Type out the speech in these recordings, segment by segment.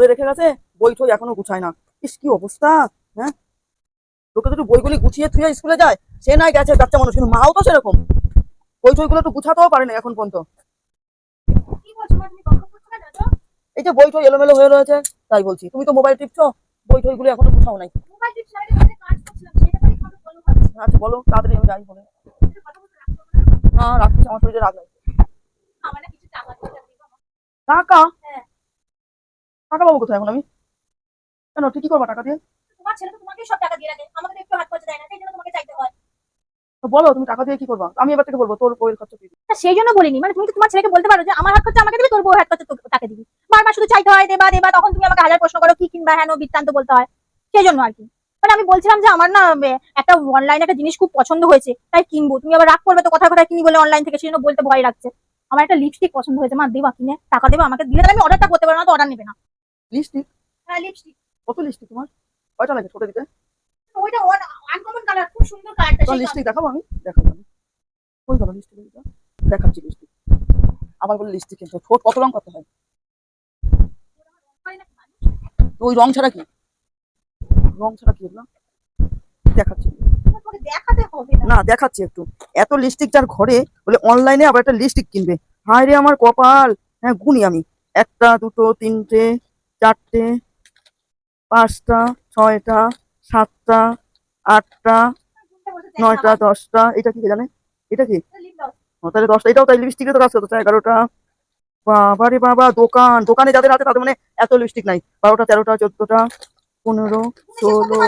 করে রেখে গেছে বই ঠই এখনও গুছায় না। ইস কি অবস্থা হ্যাঁ? লোকে তো বইগুলি গুছিয়ে থুয়ে স্কুলে যায় সে নাই গেছে বাচ্চা মানুষ কিন্তু মাও তো সেরকম। বই ঠইগুলো একটু গুছাতেও পারে না এখন পর্যন্ত? এই যে বই ঠই এলোমেলো হয়ে রয়েছে তাই বলছি। তুমি তো মোবাইল টিপছো বই ঠইগুলো এখনও গুছাও নাই। আচ্ছা বলো তাড়াতাড়ি আমি যাই বলে। না? রাখছি আমার শরীরে রাগ লাগছে আমার না কিছু টাকা দরকার, দিবা মা। টাকা হ্যাঁ। টাকা পাবো কোথায় এখন আমি? কেন তুই কি করবা টাকা দিয়ে? তোমার ছেলে তো তোমাকেই সব টাকা দিয়ে রাখে। আমাকে একটু হাত খরচা দেয় না সেই জন্য তোমাকে চাইতে হয়। তো বলো তুমি টাকা দিয়ে কি করবা? আমি এবার থেকে বলব তোর বইয়ের খরচা দিবি। সেই জন্য বলিনি। মানে তুমি তো তোমার ছেলেকে বলতে পারো যে আমার হাত খরচা আমাকে দিবি তোর হাত খরচা তাকে দিবি। বারবার শুধু চাইতে হয় দেবা দেবা তখন তুমি আমাকে হাজার প্রশ্ন করো কি কিনবা? হ্যাঁ বৃত্তান্ত বলতে হয়। সেই জন্য আর কি। মানে আমি বলছিলাম যে আমার না একটা অনলাইনে একটা জিনিস খুব পছন্দ হয়েছে তাই কিনবো। তুমি আবার রাগ করবে তো কথা কথা কিনি বলে অনলাইন থেকে সেই জন্য বলতে ভয় লাগছে। আমার একটা লিপস্টিক পছন্দ হয়েছে। মা দেবা কিনে টাকা দেবা আমাকে দিলে আমি অর্ডারটা করতে পারব না তো অর্ডার নেবে না। লিপস্টিক হ্যাঁ লিপস্টিক কত লিপস্টিক তোমার? কয়টা লাগে ছোট দিতে ওইটা আনকমন কালার খুব সুন্দর কালারটা তোমার লিপস্টিক দেখাবো আমি? দেখাবো আমি। কই গেল লিপস্টিক দেখাচ্ছি লিপস্টিক আবার বলে লিপস্টিক কিনতে। ঠোঁট কত রং করতে হয়? ওই রং ছাড়া কি? রং ছাড়া কি এগুলো? দেখাচ্ছি। না। না দেখাচ্ছি একটু। এত লিপস্টিক যার ঘরে বলে অনলাইনে আবার একটা লিপস্টিক কিনবে। হায় রে আমার কপাল। হ্যাঁ গুনি আমি। একটা দুটো তিনটে চারটে, পাঁচটা, ছয়টা, সাতটা, আটটা, নয়টা, দশটা, এটা কি জানে? এটা কি? তাহলে দশটা, এটাও তাই লিপস্টিকের তো কাজ করতে এগারোটা। বাবা রে বাবা, দোকান, দোকানে যাদের হাতে, তাদের মানে এত লিপস্টিক নাই। বারোটা, তেরোটা, চোদ্দটা, পনেরো, ষোলো।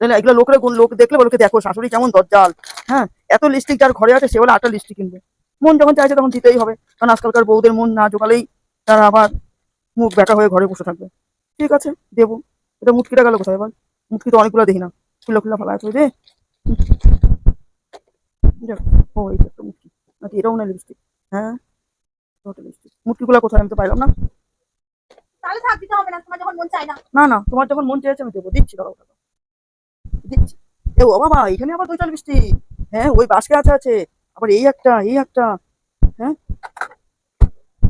এগুলো লোকের লোক দেখলে বলকে দেখো, শাশুড়ি কেমন দজ্জাল। হ্যাঁ এত লিপস্টিক যার ঘরে আছে, সে বলে আটটা লিপস্টিক কিনবে। মন যখন চাইছে, তখন দিতেই হবে। কারণ আজকালকার বউদের মন না জোগালেই তারা আবার মুখ ব্যাটা হয়ে ঘরে বসে থাকবে। ঠিক আছে দেবো এটা মুটকিটা গেল কোথায় এবার মুটকি তো অনেকগুলো দেখি না। খুলে খুলে ফেলা আছে রে ও এই একটা মুটকি নাকি এটাও না লিপস্টিক হ্যাঁ লিপস্টিক মুটকিগুলো কোথায় আমি তো পাইলাম না। তাহলে থাক দিতে হবে না তোমার যখন মন না। না না তোমার যখন মন চেয়েছে আমি দেবো। দিচ্ছি দাঁড়াও দাঁড়াও। দিচ্ছি। এ ও বাবা এখানে আবার দুইটা লিপস্টিক হ্যাঁ ওই বাসকে আছে আছে। আবার এই একটা এই একটা।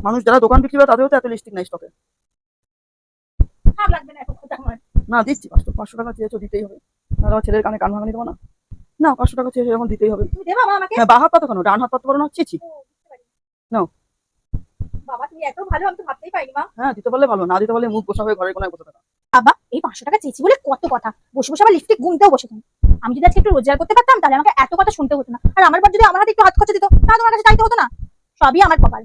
মানুষ যারা দোকান বিক্রি করে তাদেরও তো এত লিপস্টিক নাই স্টকে না আমার। দিচ্ছি পাঁচশো পাঁচশো টাকা চেয়েছো দিতেই হবে। আমার ছেলের কানে কান ভাঙানি দেবো না। না পাঁচশো টাকা চেয়েছো যখন দিতেই হবে। তুমি হ্যাঁ বা হাত পাতো কেন? ডান হাত পাতো পারো না। নাও। বাবা তুমি এত ভালো আমি তো ভাবতেই পারিনি মা। হ্যাঁ দিতে পারলে ভালো না দিতে পারলে মুখ বসা হয়ে ঘরে কোনায় বসে থাকা। বাবা এই পাঁচশো টাকা চেয়েছি বলে কত কথা। বসে বসে আবার লিপস্টিক গুনতেও বসেছেন আমি যদি আজকে একটু রোজগার করতে পারতাম তাহলে আমাকে এত কথা শুনতে হতো না। আর আমার পর যদি আমার হাতে একটু হাত খরচা দিত তাহলে তোমার কাছে চাইতে হতো না। সবই আমার কপাল।